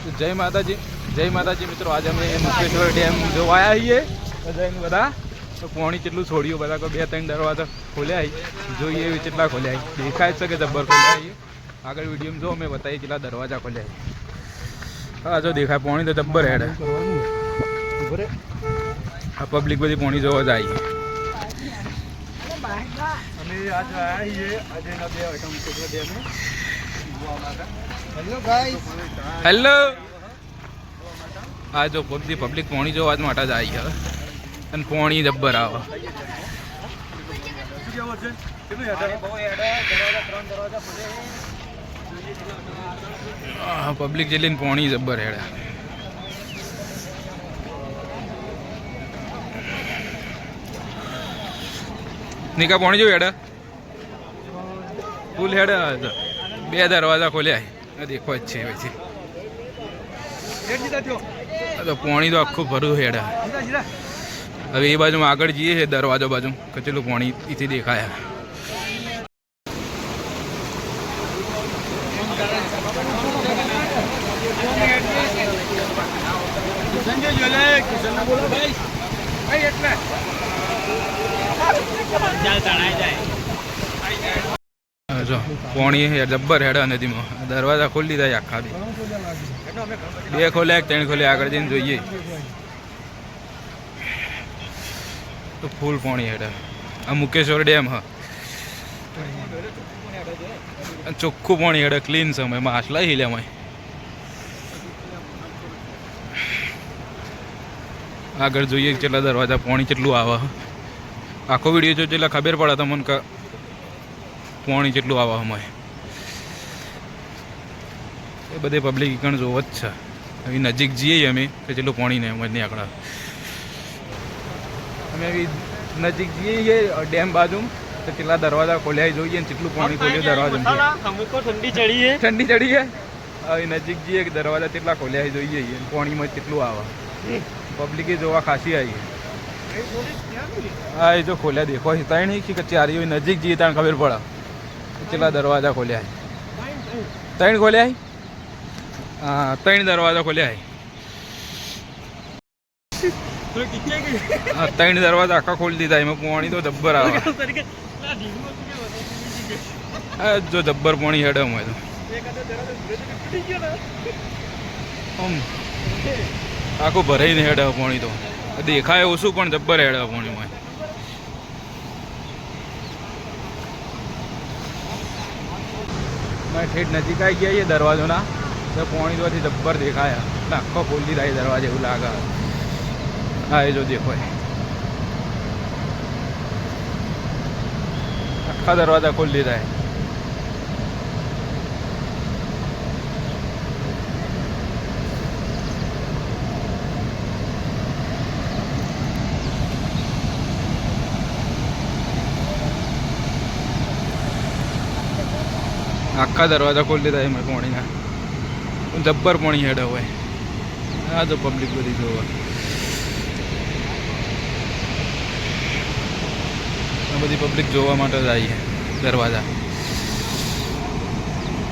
જય માતાજી જય માતાજી મિત્રો આજે અમે મુકેશ્વર ડેમ જોવા આવ્યા છીએ જઈને બધા, તો પોણી કેટલું છોડ્યું, બધા બે ત્રણ દરવાજા ખોલ્યા. જોઈએ એવી કેટલા ખોલ્યા દેખાય છે કે જબ્બર ખોલ્યા. આગળ વિડીયોમાં જો અમે બતાવીએ કેટલા દરવાજા ખોલ્યા હા, જો દેખાય, પોણી તો જબ્બર હેડ આ પબ્લિક બધી પોણી જોવા જાય. અમે આજે આવ્યા છીએ, આજે બે અમે હેલો આ જો બધી પબ્લિક પોણી જોવા જ માટે જ આવી છે અને પોણી જબ્બર આવે. પબ્લિક જેટલી પોણી જબ્બર હેડે. નિકા, પોણી જોયું હેડે? ફૂલ હેડે. બે દરવાજા ખોલ્યા દેખો જ છે પછી તો પોણી તો આખું ભરું હેડે. હવે એ બાજુ આગળ જઈએ છે દરવાજો બાજુ. કચેલું પાણી એથી દેખાય. જો પોણી હે, જબ્બર હેડા નદીમાં દરવાજા ખોલી દીધા છે આખા બી. બે ખોલ્યા, એક ત્રણ ખોલ્યા, આગળ જઈને જોઈએ. તો ફૂલ પોણી હેડે. આ મુકેશ્વર ડેમ, હ. ચોખ્ખું પાણી હેડે ક્લીન સમય માછલા હિલ્યામાં આગળ જોઈએ કેટલા દરવાજા, પાણી કેટલું આવે આખો વીડિયો જો એટલે ખબર પડે તો મને કે પોણી જેટલું આવવા અમે એ બધે પબ્લિક ઇકણ જોવો જ છે. હવે નજીક જઈએ અમે તો જેટલું પોણી ને નહીં આંકડા અમે આવી નજીક જઈએ ડેમ બાજુ તો કેટલા દરવાજા ખોલ્યા જોઈએ ને કેટલું પાણી ખોલ્યું દરવાજા ઠંડી ચડી ઠંડી ચડી હવે નજીક જઈએ કે દરવાજા કેટલા ખોલ્યા જોઈએ પાણીમાં કેટલું આવે. પબ્લિકે જોવા ખાસી આવી હા એ જો ખોલ્યા દેખો ત્રણ કે ચારી નજીક જઈએ ત્યાં ખબર પડે. કેટલા દરવાજા ખોલ્યા ત્રણ ખોલ્યા હા, ત્રણ દરવાજા ખોલ્યા હા, ત્રણ દરવાજા આખા ખોલી દીધા એમાં પોણી તો જબ્બર આવે. હા, જો જબ્બર પોણી હેડે હું તો. આખું ભરાઈને હેડે પોણી તો. દેખાય ઓછું, પણ જબ્બર હેડે પોણી હોય મેં ઠેઠ નજીક આવી ગયા છીએ દરવાજોના, તો પોણી જોવાથી જબ્બર દેખાય. એટલે આખો ખોલી થાય દરવાજે એવું લાગે. હા, એ જો દેખો. એ. આખા દરવાજા ખોલી થાય. આખા દરવાજા ખોલી દીધા એમાં પાણીના. જબ્બર પાણી હેડે હોય. આ તો પબ્લિક બધી જોવા. આ બધી પબ્લિક જોવા માટે જ આવી દરવાજા.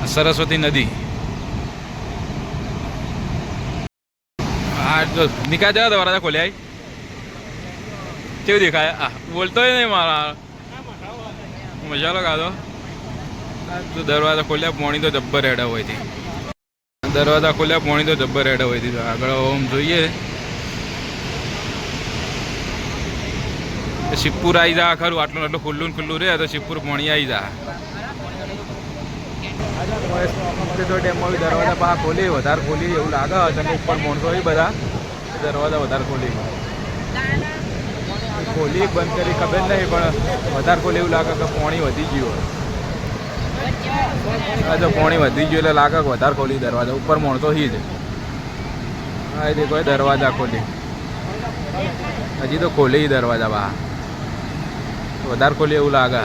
સરસ્વતી નદી. હા, જો, નિકાલ જવા દરવાજા ખોલ્યા કેવું દેખાય? આ, બોલતો નહીં મારા. મજા લો કાઢો દરવાજા ખોલ્યા, પોણી તો જબ્બર હેડા હોય હતી દરવાજા ખોલ્યા, પોણી તો જબ્બર હેડા હોય હતી આગળ ઓમ જોઈએ. શિવપુર આવી જા, ખરું, આટલું આટલું ખુલ્લું ખુલ્લું રહે, તો શિવપુર પોણી આવી જા. ડેમમાં દરવાજા પા ખોલી, વધારે ખોલી એવું લાગે અને ઉપર માણસો હોય બધા, દરવાજા વધારે ખોલી. ખોલી બંધ કરી, ખબર નહીં, પણ વધારે ખોલી એવું લાગે કે પોણી વધી ગયું હોય. જો પોણી વધી ગયું એટલે લાગે વધારે ખોલી દરવાજા. ઉપર માણસો હી જ હા દેખો દરવાજા ખોલી. હજી તો ખોલી દરવાજા બહાર. વધારે ખોલી એવું લાગે.